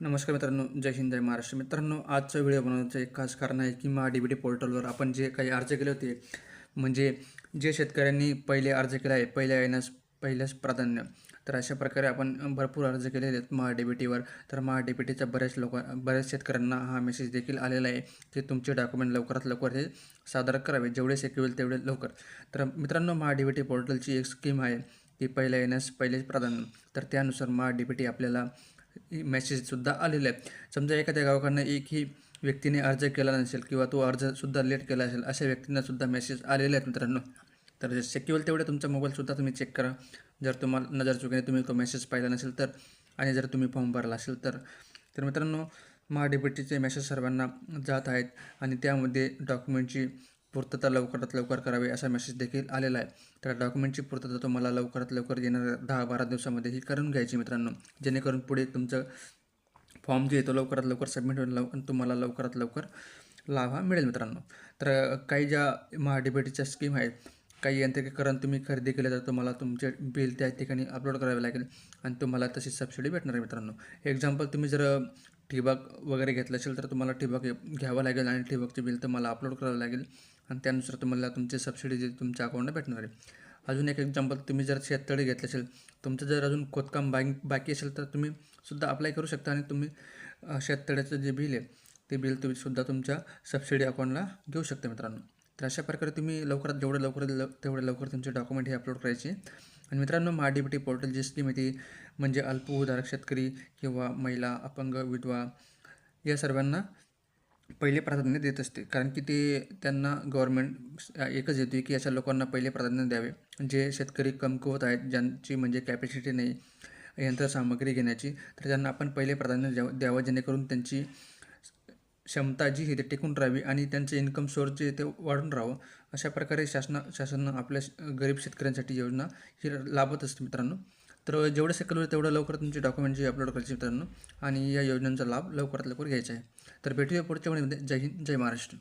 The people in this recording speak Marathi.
नमस्कार मित्रांनो जय हिंद जय महाराष्ट्र. मित्रांनो आजचा व्हिडिओ बनवण्याचं एक खास कारण आहे की महा डी बी टी पोर्टलवर आपण जे काही अर्ज केले होते म्हणजे जे शेतकऱ्यांनी पहिले अर्ज केला आहे पहिल्या येण्यास पहिल्याच प्राधान्य. तर अशा प्रकारे आपण भरपूर अर्ज केलेले आहेत महा डी बी टीवर. तर महा डी बी टीच्या बऱ्याच लोक बऱ्याच शेतकऱ्यांना हा मेसेज देखील आलेला आहे की तुमचे डॉक्युमेंट लवकरात लवकर हे सादर करावे जेवढे शक्य होईल तेवढे लवकर. तर मित्रांनो महा डी बी टी पोर्टलची एक स्कीम आहे की पहिल्या येण्यास पहिलेच प्राधान्य. तर त्यानुसार महा डी बी टी आपल्याला मेसेजसुद्धा आलेला आहे. समजा एखाद्या गावकडनं एकही व्यक्तीने अर्ज केला नसेल किंवा तो अर्जसुद्धा लेट केला असेल अशा व्यक्तींनासुद्धा मेसेज आलेले आहेत मित्रांनो. तर जे शक्य होईल तेवढे तुमचा मोबाईलसुद्धा तुम्ही चेक करा. जर तुम्हाला नजर चुकीने तुम्ही तो मेसेज पाहिला नसेल तर आणि जर तुम्ही फॉर्म भरला असेल तर. तर मित्रांनो महाडीबीटीचे मेसेज सर्वांना जात आहेत आणि त्यामध्ये डॉक्युमेंटची पूर्तता लवकरात लवकर करावी असा मेसेज देखील आलेला आहे. तर डॉक्युमेंटची पूर्तता तुम्हाला लवकरात लवकर येणाऱ्या दहा बारा दिवसामध्ये ही करून घ्यायची मित्रांनो. जेणेकरून पुढे तुमचं फॉर्म जे येतो लवकरात लवकर सबमिट होईल लव तुम्हाला लवकरात लवकर लाभ हा मिळेल मित्रांनो. तर काही ज्या महाडिबेटीच्या स्कीम आहेत काही यांत्रिकीकरण तुम्ही खरेदी केलं तर तुम्हाला तुमचे बिल त्या ठिकाणी अपलोड करावे लागेल आणि तुम्हाला तशी सबसिडी भेटणार आहे मित्रांनो. एक्झाम्पल तुम्ही जर ठिबक वगैरे घेतलं असेल तर तुम्हाला ठिबक घ्यावं लागेल आणि ठिबकचे बिल तुम्हाला अपलोड करावं लागेल. आणि त्यानुसार तुम्हाला तुमची सबसिडी जी तुमच्या अकाउंटला भेटणार आहे. अजून एक एक्झाम्पल तुम्ही जर शेततळे घेतलं असेल तुमचं जर अजून खोदकाम बाकी बाकी असेल तर तुम्ही सुद्धा अप्लाय करू शकता आणि तुम्ही शेततळ्याचं जे बिल आहे ते बिल तुम्ही सुद्धा तुमच्या सबसिडी अकाउंटला घेऊ शकता मित्रांनो. तर अशा प्रकारे तुम्ही लवकरात जेवढं लवकर लव तेवढे लवकर तुमचे डॉक्युमेंट हे अपलोड करायचे. आणि मित्रांनो महाडीबीटी पोर्टल जी स्कीम आहे ती म्हणजे अल्पभूधारक शेतकरी किंवा महिला अपंग विधवा या सर्वांना पहिले प्राधान्य देत असते. कारण की ते त्यांना गव्हर्मेंट एकच येते की अशा लोकांना पहिले प्राधान्य द्यावे. जे शेतकरी कमकुवत आहेत ज्यांची म्हणजे कॅपॅसिटी नाही यंत्रसामग्री घेण्याची तर त्यांना आपण पहिले प्राधान्य द्यावं द्यावं जेणेकरून त्यांची क्षमता जी आहे ती टिकून राहावी आणि त्यांचे इन्कम सोर्स जे ते वाढून राहावं. अशा प्रकारे शासना शासनानं आपल्या श- गरीब शेतकऱ्यांसाठी योजना ही लाभत असते मित्रांनो. तर जेवढं शक्य होईल तेवढं लवकर तुमचे डॉक्युमेंट जे अपलोड करायचे मित्रांनो आणि या योजनांचा लाभ लवकरात लवकर घ्यायचा आहे. तर भेटूया पुढच्या वेळेमध्ये जय हिंद जय महाराष्ट्र.